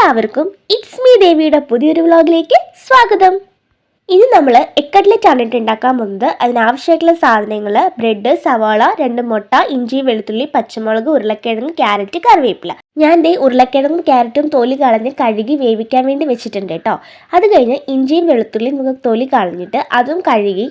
എല്ലാവർക്കും it's me ദേവിയുടെ പുതിയൊരു വ്ലോഗിലേക്ക് സ്വാഗതം. ഇനി നമ്മൾ എക്കട്ട്ലറ്റ് ആണ് ഇട്ട് ഉണ്ടാക്കാൻ പോകുന്നത് അതിനാവശ്യമായിട്ടുള്ള സാധനങ്ങൾ ബ്രെഡ് സവാള രണ്ട് മുട്ട ഇഞ്ചി വെളുത്തുള്ളി പച്ചമുളക് ഉരുളക്കിഴങ്ങ് ക്യാരറ്റ് കറിവേപ്പില. ഞാൻ ദേ ഉരുളക്കിഴങ്ങും ക്യാരറ്റും തോലി കളഞ്ഞ് കഴുകി വേവിക്കാൻ വേണ്ടി വെച്ചിട്ടുണ്ട് കേട്ടോ. അത് കഴിഞ്ഞ് ഇഞ്ചിയും വെളുത്തുള്ളിയും നമുക്ക് തൊലി കളഞ്ഞിട്ട് അതും കഴുകി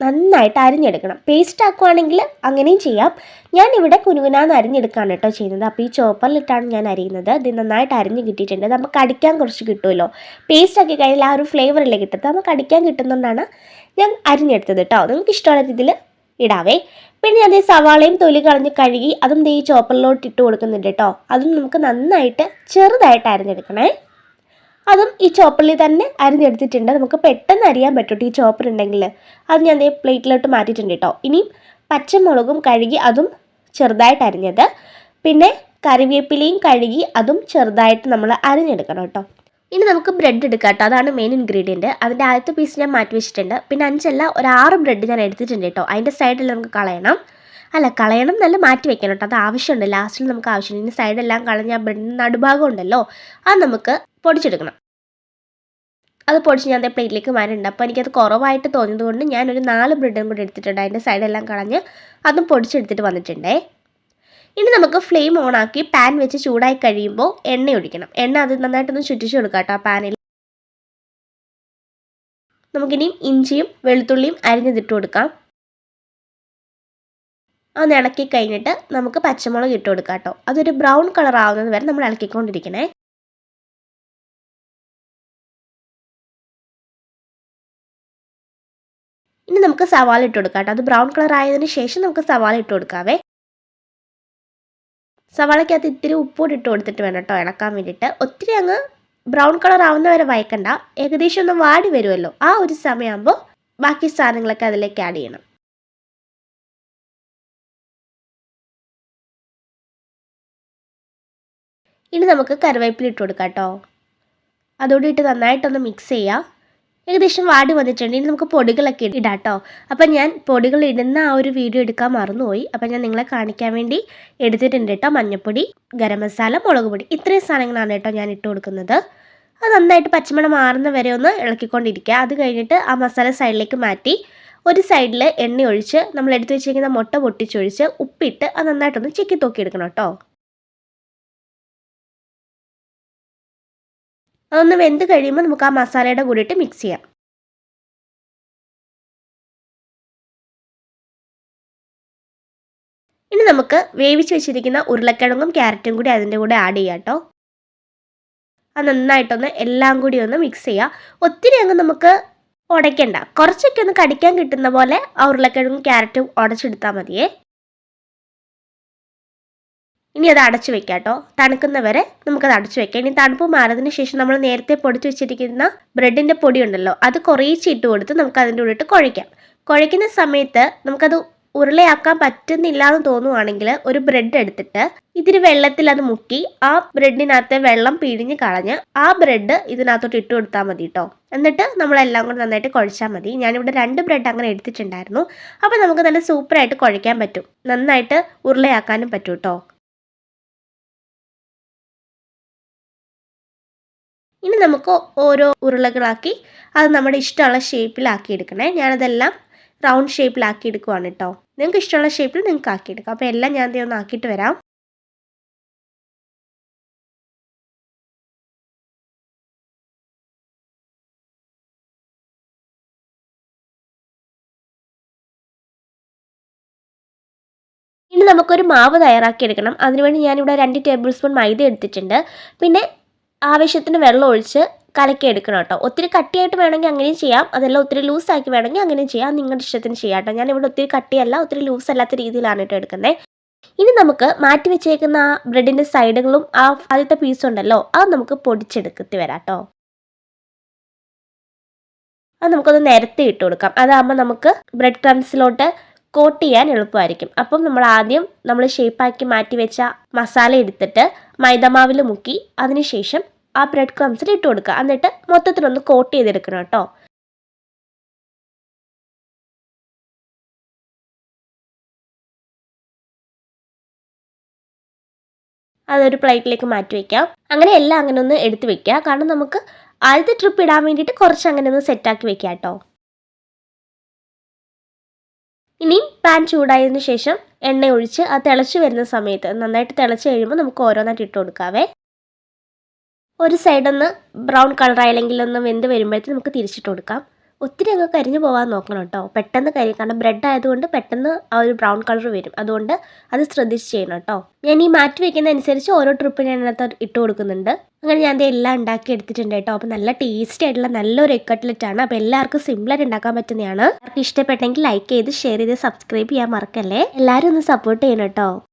നന്നായിട്ട് അരിഞ്ഞെടുക്കണം. പേസ്റ്റ് ആക്കുവാണെങ്കിൽ അങ്ങനെയും ചെയ്യാം. ഞാൻ ഇവിടെ കുനുകുനാന്ന് അരിഞ്ഞെടുക്കുകയാണ് കേട്ടോ ചെയ്യുന്നത്. അപ്പോൾ ഈ ചോപ്പറിലിട്ടാണ് ഞാൻ അരിയുന്നത്. ഇത് നന്നായിട്ട് അരിഞ്ഞ് കിട്ടിയിട്ടുണ്ട്. നമുക്ക് അടിക്കാൻ കുറച്ച് കിട്ടുമല്ലോ. പേസ്റ്റ് ആക്കി കഴിഞ്ഞാൽ ആ ഒരു ഫ്ലേവറല്ലേ കിട്ടുന്നത് നമുക്ക് അടിക്കാൻ കിട്ടുന്നതുകൊണ്ടാണ് ഞാൻ അരിഞ്ഞെടുത്തത് കേട്ടോ. നിങ്ങൾക്ക് ഇഷ്ടമുള്ള രീതിയിൽ ഇടാവേ. പിന്നെ അതേ സവാളയും തൊലി കളഞ്ഞ് കഴുകി അതും ഈ ചോപ്പറിലോട്ട് ഇട്ട് കൊടുക്കുന്നുണ്ട് കേട്ടോ. അതും നമുക്ക് നന്നായിട്ട് ചെറുതായിട്ട് അരിഞ്ഞെടുക്കണേ. അതും ഈ ചോപ്പറിൽ തന്നെ അരിഞ്ഞെടുത്തിട്ടുണ്ട്. നമുക്ക് പെട്ടെന്ന് അറിയാൻ പറ്റും ഈ ചോപ്പർ ഉണ്ടെങ്കിൽ. അത് ഞാൻ ദേ പ്ലേറ്റിലോട്ട് മാറ്റിയിട്ടുണ്ട് കേട്ടോ ഇനിയും പച്ചമുളകും കഴുകി അതും ചെറുതായിട്ട് അരിഞ്ഞത്. പിന്നെ കറിവേപ്പിലയും കഴുകി അതും ചെറുതായിട്ട് നമ്മൾ അരിഞ്ഞെടുക്കണം കേട്ടോ ഇനി നമുക്ക് ബ്രെഡ് എടുക്കാം കേട്ടോ അതാണ് മെയിൻ ഇൻഗ്രീഡിയന്റ് അതിന്റെ ആദ്യത്തെ പീസ് ഞാൻ മാറ്റി വെച്ചിട്ടുണ്ട്. പിന്നെ അഞ്ചല്ല ഒരു ആറ് ബ്രെഡ് ഞാൻ എടുത്തിട്ടുണ്ട് കേട്ടോ അതിന്റെ സൈഡിൽ നമുക്ക് കളയണം. അല്ല കളയണം നല്ല മാറ്റി വെക്കണം കേട്ടോ. അത് ആവശ്യമുണ്ട്. ലാസ്റ്റിൽ നമുക്ക് ആവശ്യമുണ്ട് ഇനി സൈഡെല്ലാം കളഞ്ഞ ബ്രെഡിന്റെ നടുഭാഗം ഉണ്ടല്ലോ അത് നമുക്ക് പൊടിച്ചെടുക്കണം. അത് പൊടിച്ച് ഞാൻ അതേ പ്ലേറ്റിലേക്ക് മാറിയിട്ടുണ്ട്. അപ്പോൾ എനിക്കത് കുറവായിട്ട് തോന്നിയത് കൊണ്ട് ഞാനൊരു നാല് ബ്രെഡും കൂടി എടുത്തിട്ടുണ്ട്. അതിന്റെ സൈഡെല്ലാം കളഞ്ഞ് അതും പൊടിച്ചെടുത്തിട്ട് വന്നിട്ടുണ്ടേ. ഇനി നമുക്ക് ഫ്ലെയിം ഓണാക്കി പാൻ വെച്ച് ചൂടായി കഴിയുമ്പോൾ എണ്ണ ഒഴിക്കണം. എണ്ണ അത് നന്നായിട്ടൊന്ന് ചുറ്റിച്ചു കൊടുക്കാം കേട്ടോ ആ പാനിൽ നമുക്കിനിയും ഇഞ്ചിയും വെളുത്തുള്ളിയും അരിഞ്ഞതിട്ട് കൊടുക്കാം. അതൊന്ന് ഇളക്കി കഴിഞ്ഞിട്ട് നമുക്ക് പച്ചമുളക് ഇട്ട് കൊടുക്കാം കേട്ടോ. അതൊരു ബ്രൗൺ കളർ ആവുന്നത് വരെ നമ്മൾ ഇളക്കിക്കൊണ്ടിരിക്കണേ. ഇനി നമുക്ക് സവാള ഇട്ട് കൊടുക്കാം കേട്ടോ. അത് ബ്രൗൺ കളർ ആയതിനു ശേഷം നമുക്ക് സവാള ഇട്ട് കൊടുക്കാവേ. സവാളയ്ക്കകത്ത് ഇത്തിരി ഉപ്പോട് ഇട്ട് കൊടുത്തിട്ട് വേണം കേട്ടോ ഇളക്കാൻ വേണ്ടിയിട്ട്. ഒത്തിരി അങ്ങ് ബ്രൗൺ കളർ ആവുന്ന വരെ വയക്കണ്ട ഏകദേശം ഒന്ന് വാടി വരുമല്ലോ. ആ ഒരു സമയമാകുമ്പോൾ ബാക്കി സാധനങ്ങളൊക്കെ അതിലേക്ക് ആഡ് ചെയ്യണം. ഇനി നമുക്ക് കറിവേപ്പില ഇട്ട് കൊടുക്കാം കേട്ടോ. അതോടെ ഇട്ട് നന്നായിട്ടൊന്ന് മിക്സ് ചെയ്യുക ഏകദേശം വാടി വന്നിട്ടുണ്ട്. ഇനി നമുക്ക് പൊടികളൊക്കെ ഇടാം കേട്ടോ. അപ്പം ഞാൻ പൊടികൾ ഇടുന്ന ആ ഒരു വീഡിയോ എടുക്കാൻ മറന്നുപോയി. അപ്പം ഞാൻ നിങ്ങളെ കാണിക്കാൻ വേണ്ടി എടുത്തിട്ടുണ്ട് കേട്ടോ മഞ്ഞൾപ്പൊടി ഗരം മസാല മുളക് പൊടി. ഇത്രയും സാധനങ്ങളാണ് കേട്ടോ ഞാൻ ഇട്ട് കൊടുക്കുന്നത്. അത് നന്നായിട്ട് പച്ചമണം മാറുന്ന വരെ ഒന്ന് ഇളക്കിക്കൊണ്ടിരിക്കുക. അത് കഴിഞ്ഞിട്ട് ആ മസാല സൈഡിലേക്ക് മാറ്റി ഒരു സൈഡിൽ എണ്ണ ഒഴിച്ച് നമ്മൾ എടുത്ത് വെച്ചിരിക്കുന്ന മുട്ട പൊട്ടിച്ചൊഴിച്ച് ഉപ്പിട്ട് അത് നന്നായിട്ടൊന്ന് ചിക്കി തോക്കി എടുക്കണം കേട്ടോ. അതൊന്ന് വെന്ത് കഴിയുമ്പോൾ നമുക്ക് ആ മസാലയുടെ കൂടിയിട്ട് മിക്സ് ചെയ്യാം. ഇനി നമുക്ക് വേവിച്ച് വെച്ചിരിക്കുന്ന ഉരുളക്കിഴങ്ങും ക്യാരറ്റും കൂടി അതിന്റെ കൂടെ ആഡ് ചെയ്യാം കേട്ടോ അത് നന്നായിട്ടൊന്ന് എല്ലാം കൂടി ഒന്ന് മിക്സ് ചെയ്യുക ഒത്തിരി അങ്ങ് നമുക്ക് ഉടയ്ക്കണ്ട കുറച്ചൊക്കെ ഒന്ന് കടിക്കാൻ കിട്ടുന്ന പോലെ ആ ഉരുളക്കിഴങ്ങും ക്യാരറ്റും ഉടച്ചെടുത്താൽ മതിയേ. ഇനി അത് അടച്ചു വെക്കാം കേട്ടോ. തണുക്കുന്നവരെ നമുക്കത് അടച്ചു വെക്കാം. ഇനി തണുപ്പ് മാറിയതിന് ശേഷം നമ്മൾ നേരത്തെ പൊടിച്ചു വെച്ചിരിക്കുന്ന ബ്രെഡിന്റെ പൊടി ഉണ്ടല്ലോ അത് കുറേച്ച് ഇട്ട് കൊടുത്ത് നമുക്ക് അതിന്റെ കൂടെ ഇട്ട് കുഴയ്ക്കാം. കുഴയ്ക്കുന്ന സമയത്ത് നമുക്കത് ഉരുളയാക്കാൻ പറ്റുന്നില്ല എന്ന് തോന്നുവാണെങ്കിൽ ഒരു ബ്രെഡ് എടുത്തിട്ട് ഇതിന് വെള്ളത്തിൽ അത് മുക്കി ആ ബ്രെഡിനകത്തെ വെള്ളം പിഴിഞ്ഞ് കളഞ്ഞ് ആ ബ്രെഡ് ഇതിനകത്തോട്ട് ഇട്ട് കൊടുത്താൽ മതി കേട്ടോ. എന്നിട്ട് നമ്മളെല്ലാം കൂടെ നന്നായിട്ട് കുഴച്ചാൽ മതി. ഞാനിവിടെ രണ്ട് ബ്രെഡ് അങ്ങനെ എടുത്തിട്ടുണ്ടായിരുന്നു. അപ്പോൾ നമുക്ക് നല്ല സൂപ്പറായിട്ട് കുഴയ്ക്കാൻ പറ്റും. നന്നായിട്ട് ഉരുളയാക്കാനും പറ്റും കേട്ടോ. ഇനി നമുക്ക് ഓരോ ഉരുളകളാക്കി അത് നമ്മുടെ ഇഷ്ടമുള്ള ഷേപ്പിലാക്കി എടുക്കണേ. ഞാനതെല്ലാം റൗണ്ട് ഷേപ്പിലാക്കി എടുക്കുവാണ് കേട്ടോ നിങ്ങൾക്ക് ഇഷ്ടമുള്ള ഷേപ്പിൽ നിങ്ങൾക്ക് ആക്കിയെടുക്കാം അപ്പോൾ എല്ലാം ഞാൻ ദേ ഒന്ന് ആക്കിയിട്ട് വരാം. ഇനി നമുക്കൊരു മാവ് തയ്യാറാക്കി എടുക്കണം. അതിനുവേണ്ടി ഞാനിവിടെ രണ്ട് ടേബിൾ സ്പൂൺ മൈദ എടുത്തിട്ടുണ്ട്. പിന്നെ ആവശ്യത്തിന് വെള്ളം ഒഴിച്ച് കലക്കി എടുക്കണം കേട്ടോ. ഒത്തിരി കട്ടിയായിട്ട് വേണമെങ്കിൽ അങ്ങനെയും ചെയ്യാം. അതല്ല ഒത്തിരി ലൂസാക്കി വേണമെങ്കിൽ അങ്ങനെയും ചെയ്യാം. നിങ്ങളുടെ ഇഷ്ടത്തിന് ചെയ്യാം കേട്ടോ. ഞാനിവിടെ ഒത്തിരി കട്ടിയല്ല ഒത്തിരി ലൂസ് അല്ലാത്ത രീതിയിലാണ് കേട്ടോ എടുക്കുന്നത് ഇനി നമുക്ക് മാറ്റി വെച്ചേക്കുന്ന ആ ബ്രെഡിന്റെ സൈഡുകളും ആ ആദ്യത്തെ പീസ് ഉണ്ടല്ലോ അത് നമുക്ക് പൊടിച്ചെടുക്കത്തി വരാം കേട്ടോ. അത് നമുക്കൊന്ന് നിരത്തി ഇട്ട് കൊടുക്കാം. അതാകുമ്പോൾ നമുക്ക് ബ്രെഡ് ക്രംസിലോട്ട് കോട്ട് ചെയ്യാൻ എളുപ്പമായിരിക്കും. അപ്പം നമ്മൾ ആദ്യം നമ്മൾ ഷേപ്പാക്കി മാറ്റി വെച്ച മസാല എടുത്തിട്ട് മൈദമാവിൽ മുക്കി അതിനുശേഷം ആ ബ്രെഡ് ക്രംസിൽ ഇട്ട് കൊടുക്കുക എന്നിട്ട് മൊത്തത്തിലൊന്ന് കോട്ട് ചെയ്തെടുക്കണം കേട്ടോ. അതൊരു പ്ലേറ്റിലേക്ക് മാറ്റി വയ്ക്കാം അങ്ങനെ എല്ലാം അങ്ങനെ ഒന്ന് എടുത്ത് വെക്കുക കാരണം നമുക്ക് ആദ്യത്തെ ട്രിപ്പ് ഇടാൻ വേണ്ടിയിട്ട് കുറച്ച് അങ്ങനെ ഒന്ന് സെറ്റാക്കി വെക്കാം കേട്ടോ. ഇനി പാൻ ചൂടായതിനു ശേഷം എണ്ണ ഒഴിച്ച് അത് തിളച്ച് വരുന്ന സമയത്ത് നന്നായിട്ട് തിളച്ച് കഴിയുമ്പോൾ നമുക്ക് ഓരോന്നായിട്ട് ഇട്ട് കൊടുക്കാവേ. ഒരു സൈഡൊന്ന് ബ്രൗൺ കളർ ആയില്ലെങ്കിൽ ഒന്ന് വെന്ത് വരുമ്പോഴത്തേക്ക് നമുക്ക് തിരിച്ചിട്ട് കൊടുക്കാം. ഒത്തിരി അങ്ങ് കരിഞ്ഞു പോകാൻ നോക്കണം കേട്ടോ. പെട്ടെന്ന് കരിയും കാരണം ബ്രെഡ് ആയതുകൊണ്ട് പെട്ടെന്ന് ആ ഒരു ബ്രൗൺ കളർ വരും. അതുകൊണ്ട് അത് ശ്രദ്ധിച്ച് ചെയ്യണം കേട്ടോ. ഞാൻ ഈ മാറ്റി വെക്കുന്ന അനുസരിച്ച് ഓരോ ട്രിപ്പ് ഞാൻ അതിനകത്ത് ഇട്ട് കൊടുക്കുന്നുണ്ട്. അങ്ങനെ ഞാൻ ഇത് എല്ലാം ഉണ്ടാക്കി എടുത്തിട്ടുണ്ട് കേട്ടോ. അപ്പോൾ നല്ല ടേസ്റ്റി ആയിട്ടുള്ള നല്ലൊരു ആണ്. അപ്പോൾ എല്ലാവർക്കും സിമ്പിളായിട്ട് ഉണ്ടാക്കാൻ പറ്റുന്നതാണ്. ഇഷ്ടപ്പെട്ടെങ്കിൽ ലൈക്ക് ചെയ്ത് ഷെയർ ചെയ്ത് സബ്സ്ക്രൈബ് ചെയ്യാൻ മറക്കല്ലേ? എല്ലാവരും ഒന്ന് സപ്പോർട്ട് ചെയ്യണം കേട്ടോ.